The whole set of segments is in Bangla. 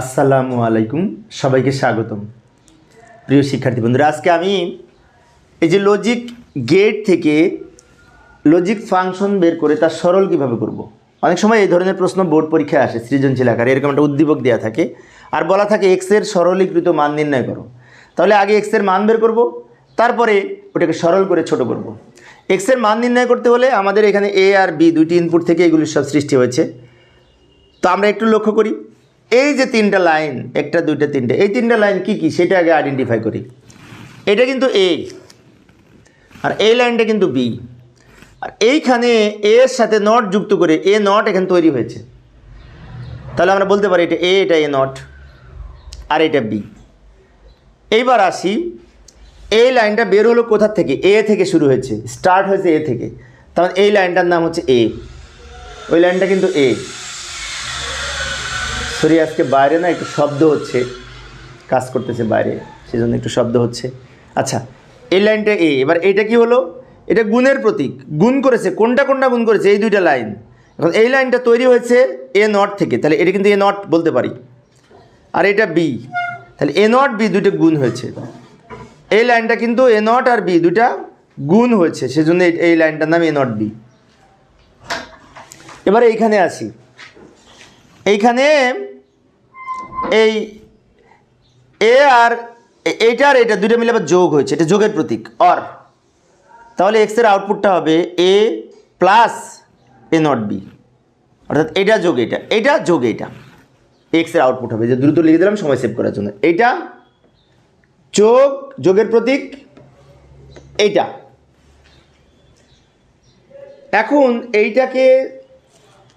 আসসালামু আলাইকুম, সবাইকে স্বাগতম। প্রিয় শিক্ষার্থী বন্ধুরা, আজকে আমি এই যে লজিক গেট থেকে লজিক ফাংশন বের করে তার সরল কীভাবে করব। অনেক সময় এই ধরনের প্রশ্ন বোর্ড পরীক্ষায় আসে, সৃজনশীল আকারে, এরকম একটা উদ্দীপক দেওয়া থাকে। আর বলা থাকে এক্সের সরলীকৃত মান নির্ণয় করো। তাহলে আগে এক্সের মান বের করব, তারপরে ওটাকে সরল করে ছোট করব। এক্সের মান নির্ণয় করতে হলে আমাদের এখানে এ আর বি দুইটি ইনপুট থেকে এগুলির সব সৃষ্টি হয়েছে। তো আমরা একটু লক্ষ্য করি। এই যে তিনটা লাইন, একটা, দুইটা, তিনটা, এই তিনটা লাইন কি কি? সেটা আগে আইডেন্টিফাই করি। এটা কিন্তু এ আর এই লাইনটা কিন্তু বি আর এইখানে এর সাথে নট যুক্ত করে এ নট এখানে তৈরি হয়েছে। তাহলে আমরা বলতে পারি এটা এ এটা এ নট আর এটা বি এইবার আসি, এই লাইনটা বের হলো কোথা থেকে? এ থেকে শুরু হয়েছে। স্টার্ট হয়েছে এ থেকে। তাহলে এই লাইনটার নাম হচ্ছে এ ওই লাইনটা কিন্তু এ সরি, আজকে বাইরে না একটু শব্দ হচ্ছে, কাজ করতেছে বাইরে, সেজন্য একটু শব্দ হচ্ছে। আচ্ছা এই লাইনটা এ, এবার এটা কি হলো? এটা গুণের প্রতীক, গুণ করেছে, কোনটা কোনটা গুণ করেছে? এই দুইটা লাইন। এখন এই লাইনটা তৈরি হয়েছে এ নট থেকে, তাহলে এটা কিন্তু এ নট বলতে পারি। আর এটা বি, তাহলে এ নট, বি দুইটা গুণ হয়েছে। এই লাইনটা কিন্তু এ নট আর বি দুইটা গুণ হয়েছে, সেজন্য এই লাইনটার নাম এ নট বি। এবারে এইখানে আসি। এইখানে এই এ আর এইটা আর এটা দুইটা মিলে আবার যোগ হয়েছে, এটা যোগের প্রতীক অর তাহলে এক্সের আউটপুটটা হবে A plus A not B অর্থাৎ এটা যোগ এটা এটা যোগ এটা এক্সের আউটপুট হবে, যে দ্রুত লিখে দিলাম, সময় সেভ করার জন্য। এইটা যোগ, যোগের প্রতীক, এইটা। এখন এইটাকে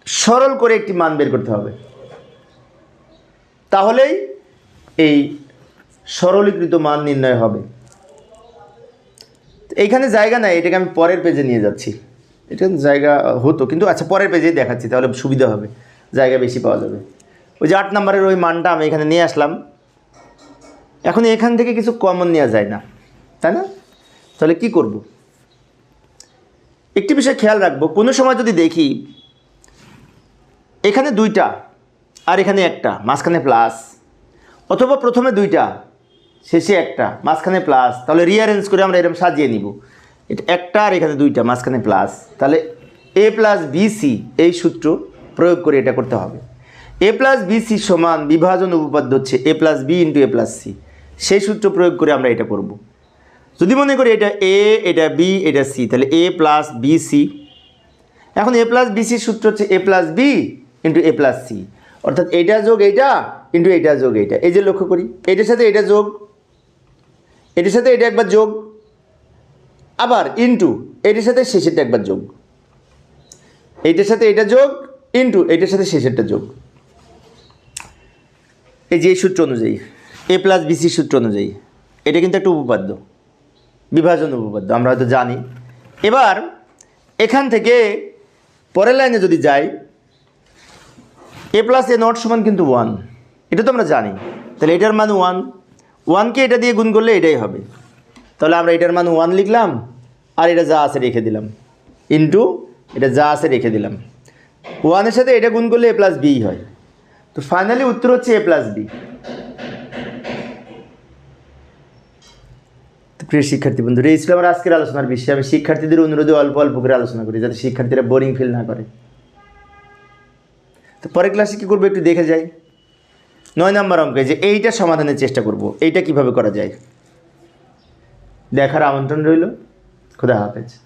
সরল করে একটি মান বের করতে হবে। তাহলেই এই সরলীকৃত মান নির্ণয় হবে। এইখানে জায়গা নাই, এটাকে আমি পরের পেজে নিয়ে যাচ্ছি। এটা জায়গা হতো, কিন্তু আচ্ছা পরের পেজেই দেখাচ্ছি, তাহলে সুবিধা হবে, জায়গা বেশি পাওয়া যাবে। ওই যে আট নম্বরের ওই মানটা আমি এখানে নিয়ে আসলাম। এখন এখান থেকে কিছু কমন নেওয়া যায় না, তাই না? তাহলে কি করব? একটি বিষয় খেয়াল রাখব, কোনো সময় যদি দেখি, এখানে দুইটা আর এখানে একটা, মাঝখানে প্লাস অথবা প্রথমে দুইটা, শেষে একটা, মাঝখানে প্লাস তাহলে রিয়ারেঞ্জ করে আমরা এরকম সাজিয়ে নিব। এটা একটা আর এখানে দুইটা, মাঝখানে প্লাস তাহলে এ প্লাস বিসি এই সূত্র প্রয়োগ করে এটা করতে হবে। এ প্লাস বিসি সমান বিভাজন উপপাদ্য হচ্ছে A plus B into A plus C সেই সূত্র প্রয়োগ করে আমরা এটা করব। যদি মনে করি এটা এ এটা বি এটা সি তাহলে এ প্লাস বি সি এখন এ প্লাস বিসির সূত্র হচ্ছে A plus B into A plus C অর্থাৎ এইটা যোগ এইটা ইন্টু এটা যোগ এইটা। এই যে লক্ষ্য করি, এটার সাথে এটা যোগ, এটার সাথে এটা একবার যোগ, আবার ইন্টু এটার সাথে শেষেরটা একবার যোগ। এইটার সাথে এটা যোগ, ইন্টু এইটার সাথে শেষেরটা যোগ। এই যে সূত্র অনুযায়ী, এ প্লাস বিসির সূত্র অনুযায়ী, এটা কিন্তু একটা উপপাদ্য, বিভাজন উপপাদ্য, আমরা হয়তো জানি। এবার এখান থেকে পরের লাইনে যদি যাই এ প্লাস এ নট সমান কিন্তু ওয়ান এটা তো আমরা জানি। তাহলে এটার মান ওয়ান ওয়ানকে এটা দিয়ে গুণ করলে এটাই হবে। তাহলে আমরা এটার মান ওয়ান লিখলাম, আর এটা যা আছে রেখে দিলাম। ইন্টু এটা যা আছে রেখে দিলাম। ওয়ানের সাথে এটা গুণ করলে এ প্লাস বি হয়। তো ফাইনালি উত্তর হচ্ছে এ প্লাস বি প্রিয় শিক্ষার্থী বন্ধুরা, এই ছিল আমার আজকের আলোচনার বিষয়। আমি শিক্ষার্থীদের অনুরোধে অল্প অল্প করে আলোচনা করি, যাতে শিক্ষার্থীরা বোরিং ফিল না করে। তো পরের ক্লাসে কী করব একটু দেখে যাই। নয় নম্বর অঙ্কে যে এইটা সমাধানের চেষ্টা করব, এইটা কীভাবে করা যায়? দেখার আমন্ত্রণ রইল। খোদা হাফেজ।